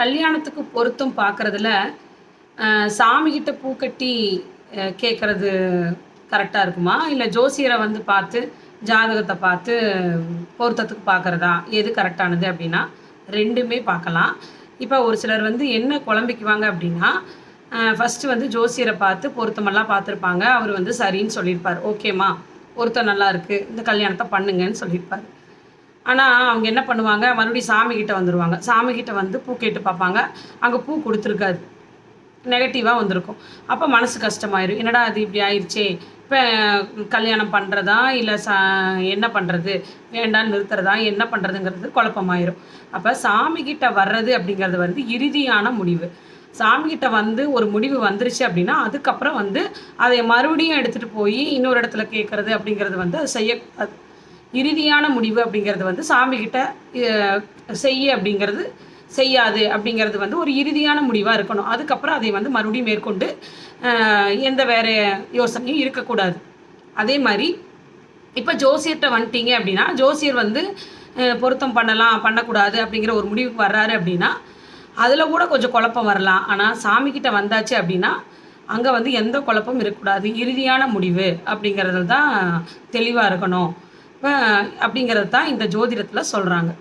கல்யாணத்துக்கு பொருத்தம் பார்க்குறதுல சாமிகிட்ட பூ கட்டி கேட்குறது கரெக்டாக இருக்குமா? இல்லை ஜோசியரை வந்து பார்த்து ஜாதகத்தை பார்த்து பொருத்தத்துக்கு பார்க்குறதா எது கரெக்டானது அப்படின்னா ரெண்டுமே பார்க்கலாம். இப்போ ஒரு சிலர் வந்து என்ன குழம்பிக்குவாங்க அப்படின்னா ஃபஸ்ட்டு வந்து ஜோசியரை பார்த்து பொருத்தமெல்லாம் பார்த்துருப்பாங்க. அவர் வந்து சரின்னு சொல்லியிருப்பார். ஓகேம்மா பொருத்தம் நல்லா இருக்குது இந்த கல்யாணத்தை பண்ணுங்கன்னு சொல்லியிருப்பார். ஆனால் அவங்க என்ன பண்ணுவாங்க? மறுபடியும் சாமிக்கிட்ட வந்துடுவாங்க சாமிக்கிட்ட வந்து பூ கேட்டு பார்ப்பாங்க. அங்கே பூ கொடுத்துருக்காது. நெகட்டிவாக வந்திருக்கும். அப்போ மனசு கஷ்டமாயிரும். என்னடா அது இப்படி ஆயிடுச்சே இப்போ கல்யாணம் பண்ணுறதா இல்லை சா என்ன பண்ணுறது வேண்டான்னு நிறுத்துறதா? என்ன பண்ணுறதுங்கிறது குழப்பமாயிரும். அப்போ சாமிக்கிட்ட வர்றது அப்படிங்கிறது வந்து இறுதியான முடிவு. சாமிக்கிட்ட வந்து ஒரு முடிவு வந்துருச்சு அப்படின்னா அதுக்கப்புறம் வந்து அதை மறுபடியும் எடுத்துகிட்டு போய் இன்னொரு இடத்துல கேட்குறது அப்படிங்கிறது வந்து அது செய்ய இறுதியான முடிவு அப்படிங்கிறது வந்து சாமிக்கிட்ட செய்ய அப்படிங்கிறது செய்யாது அப்படிங்கிறது வந்து ஒரு இறுதியான முடிவாக இருக்கணும். அதுக்கப்புறம் அதை வந்து மறுபடியும் மேற்கொண்டு எந்த வேறு யோசனையும் இருக்கக்கூடாது. அதே மாதிரி இப்போ ஜோசியர்கிட்ட வந்துட்டீங்க அப்படின்னா ஜோசியர் வந்து பொருத்தம் பண்ணலாம் பண்ணக்கூடாது அப்படிங்கிற ஒரு முடிவுக்கு வர்றாரு அப்படின்னா அதில் கூட கொஞ்சம் குழப்பம் வரலாம். ஆனால் சாமிக்கிட்ட வந்தாச்சு அப்படின்னா அங்கே வந்து எந்த குழப்பமும் இருக்கக்கூடாது. இறுதியான முடிவு அப்படிங்கிறது தான் தெளிவாக இருக்கணும். அப்படிங்கிறது தான் இந்த ஜோதிடத்தில் சொல்கிறாங்க